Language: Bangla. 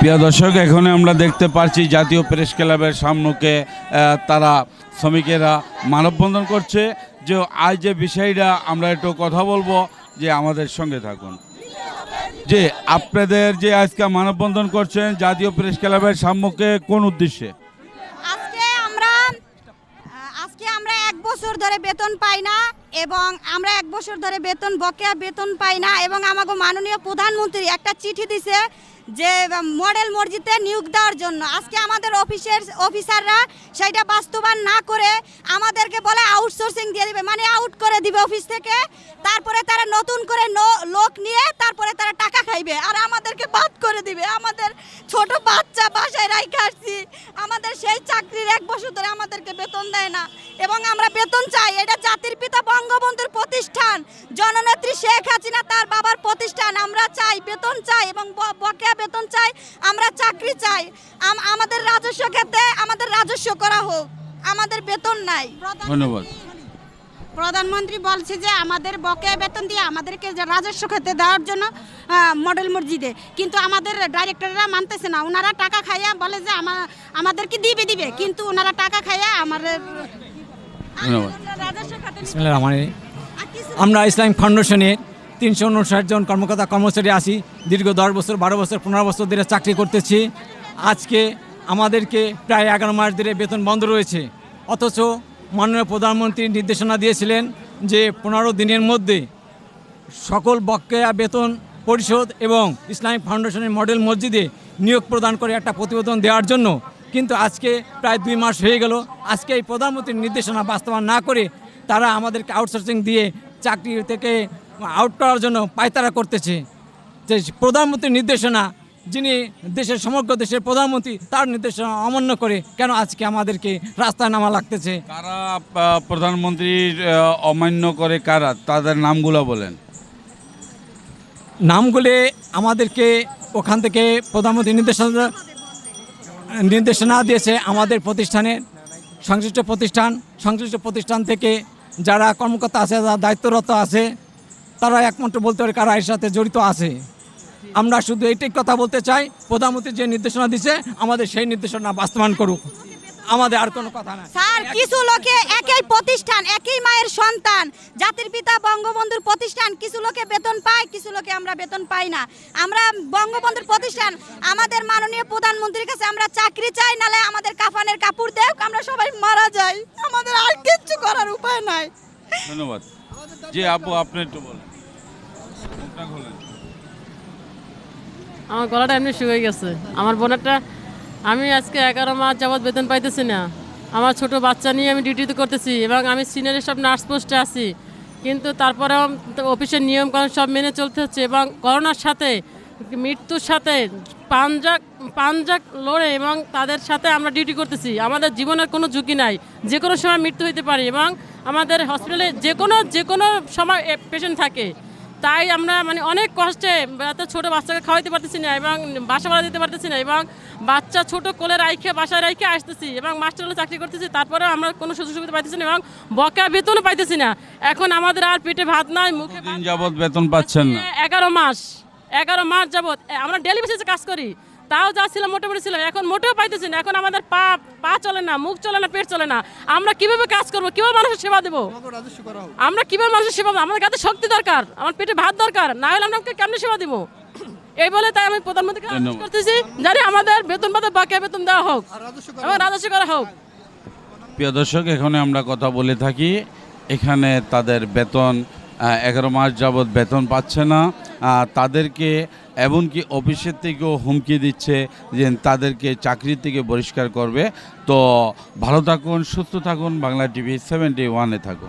প্রিয় দর্শক, এখন আমরা দেখতে পারছি জাতীয় প্রেস ক্লাবের সামনেকে তারা শ্রমিকেরা মানববন্ধন করছে। যে আজ যে বিষয়টা আমরা একটু কথা বলব, যে আমাদের সঙ্গে থাকুন। যে আপনাদের যে আজকে মানববন্ধন করছেন জাতীয় প্রেস ক্লাবের সামনে কোন উদ্দেশ্যে? আজকে আমরা আজকে আমরা এক বছর ধরে বেতন পাই না। এবং আমরা এক বছর ধরে বেতন, বকেয়া বেতন পাই না এবং আমাকে মাননীয় প্রধানমন্ত্রী একটা চিঠি দিছে যে, মডেল মসজিদে নিয়োগ দেওয়ার জন্য। আজকে আমাদের অফিসের, অফিসাররা সেটা বাস্তবায়ন না করে আমাদেরকে বলে আউটসোর্সিং দিয়ে দিবে। মানে আউট করে দিবে অফিস থেকে, তারপরে তারা নতুন করে লোক নিয়ে তারপরে তারা টাকা খাইবে। আর আমাদেরকে বাদ করে দিবে। আমাদের ছোট বাচ্চা বাসায় রাইখে আসছি। আমাদের সেই চাকরির এক বছর ধরে আমাদেরকে বেতন দেয় না। এবং আমরা বেতন চাই। এটা জাতির পিতা বঙ্গবন্ধুর প্রতিষ্ঠান। জননেত্রী শেখ হাসিনা তার বাবার প্রতিষ্ঠান। আমরা চাই, বেতন চাই এবং বকেয়া বেতন চাই। আমরা চাকরি চাই। আম- আমাদের রাজস্ব ক্ষেত্রে আমাদের রাজস্ব করা হোক। আমাদের বেতন নাই। ধন্যবাদ। প্রধানমন্ত্রী বলছে যে আমাদের বকেয়া বেতন দিয়ে আমাদেরকে রাজস্ব খেতে দেওয়ার জন্য মডেল মসজিদে। কিন্তু আমাদের ডাইরেক্টররা মানতেছে না। ওনারা টাকা খাইয়া বলে যে আমা- আমাদেরকে দিবে দিবে। কিন্তু ওনারা টাকা খাইয়া আমাদের। আমরা ইসলামিক ফাউন্ডেশনের তিনশো উনষাট জন কর্মকর্তা কর্মচারী আছি। দীর্ঘ দশ বছর বারো বছর পনেরো বছর ধরে চাকরি করতেছি। আজকে আমাদেরকে প্রায় এগারো মাস ধরে বেতন বন্ধ রয়েছে। অথচ মাননীয় প্রধানমন্ত্রী নির্দেশনা দিয়েছিলেন যে পনেরো দিনের মধ্যে সকল বকেয়া বেতন পরিশোধ এবং ইসলামিক ফাউন্ডেশনের মডেল মসজিদে নিয়োগ প্রদান করে একটা প্রতিবেদন দেওয়ার জন্য। কিন্তু আজকে প্রায় দুই মাস হয়ে গেল। আজকে এই প্রধানমন্ত্রীর নির্দেশনা বাস্তবায়ন না করে তারা আমাদেরকে আউটসোর্সিং দিয়ে চাকরি থেকে আউট করার জন্য পায়তারা করতেছে। যে প্রধানমন্ত্রীর নির্দেশনা যিনি দেশের সমগ্র দেশের প্রধানমন্ত্রী তার নির্দেশনা অমান্য করে কেন আজকে আমাদেরকে রাস্তায় নামা লাগতেছে? কারা প্রধানমন্ত্রীর অমান্য করে কারা তাদের নামগুলো বলেন। নামগুলি আমাদেরকে ওখান থেকে প্রধানমন্ত্রী নির্দেশনা নির্দেশনা দিয়েছে আমাদের প্রতিষ্ঠানের সংশ্লিষ্ট প্রতিষ্ঠান। সংশ্লিষ্ট প্রতিষ্ঠান থেকে যারা কর্মকর্তা আছে যারা দায়িত্বরত আছে তারা একমাত্র বলতে পারে কারা এর সাথে জড়িত আছে। আমরা শুধু এইটাই কথা বলতে চাই প্রধানমন্ত্রী যে নির্দেশনা দিছে আমাদের সেই নির্দেশনা বাস্তবায়ন করুক। আমাদের আর কোনো কথা নাই। স্যার কিছু লোকে একই প্রতিষ্ঠান একই মায়ের সন্তান জাতির পিতা বঙ্গবন্ধুর প্রতিষ্ঠান কিছু লোকে বেতন পায় কিছু লোকে আমরা বেতন পাই না। আমরা বঙ্গবন্ধুর প্রতিষ্ঠান আমাদের মাননীয় প্রধানমন্ত্রীর কাছে আমরা চাকরি চাই নালে আমাদের কাফানের কাপড় দেখ আমরা সবাই মারা যাই। আমাদের আর কিচ্ছু করার উপায় নাই। ধন্যবাদ। জি আপু আপনি একটু বলেন। আমার গলাটা এমনি শুকিয়ে গেছে। আমার বোনেরটা, আমি আজকে এগারো মাস যাবৎ বেতন পাইতেছি না। আমার ছোট বাচ্চা নিয়ে আমি ডিউটিতে করতেছি এবং আমি সিনিয়র সব নার্স পোস্টে আছি। কিন্তু তারপরেও অফিসের নিয়মকানুন সব মেনে চলতে হচ্ছে এবং করোনার সাথে, মৃত্যুর সাথে পাঞ্জাক পাঞ্জাক লড়ে এবং তাদের সাথে আমরা ডিউটি করতেছি। আমাদের জীবনের কোনো ঝুঁকি নাই। যে কোনো সময় মৃত্যু হতে পারে এবং আমাদের হসপিটালে যে কোনো যে কোনো সময় পেশেন্ট থাকে। তাই আমরা মানে অনেক কষ্টে এত ছোটো বাচ্চাকে খাওয়াইতে পারতেছি না এবং বাসা ভাড়া দিতে পারতেছি না এবং বাচ্চা ছোট কোলে রাইখে বাসায় রাইখে আসতেছি এবং মাস্টার হলে চাকরি করতেছি তারপরে আমরা কোনো সুযোগ সুবিধা পাইতেছি না এবং বকেয়া বেতনও পাইতেছি না। এখন আমাদের আর পেটে ভাত নাই মুখে যাবৎ বেতন পাচ্ছেন না? এগারো মাস এগারো মাস যাবত আমরা ডেলি বেসিসে কাজ করি। তাও যা ছিল মোটামুটি ছিল। এখন মোটেও পাইতেছি না। এখন আমাদের পা পা চলে না মুখ চলে না পেট চলে না। আমরা কীভাবে কাজ করব? কীভাবে মানুষের সেবা দেবো? আমরা কীভাবে মানুষের সেবা দেবো? আমাদের কাছে শক্তি দরকার। আমার পেটে ভাত দরকার। না হলে আমরা কেমনে সেবা দিব? এই বলে তাই আমি প্রধানমন্ত্রীকে আবেদন করতেছি জানি আমাদের বেতন পাতে বাকিয়া বেতন দেওয়া হোক। এবং রাজস্ব করা হোক। প্রিয় দর্শক এখানে আমরা কথা বলে থাকি। এখানে তাদের বেতন এগারো মাস যাবৎ বেতন পাচ্ছে না। তাদেরকে এমনকি অফিসের থেকেও হুমকি দিচ্ছে যে তাদেরকে চাকরি থেকে বহিষ্কার করবে। তো ভালো থাকুন, সুস্থ থাকুন, বাংলা টিভি সেভেন্টি ওয়ানে থাকুন।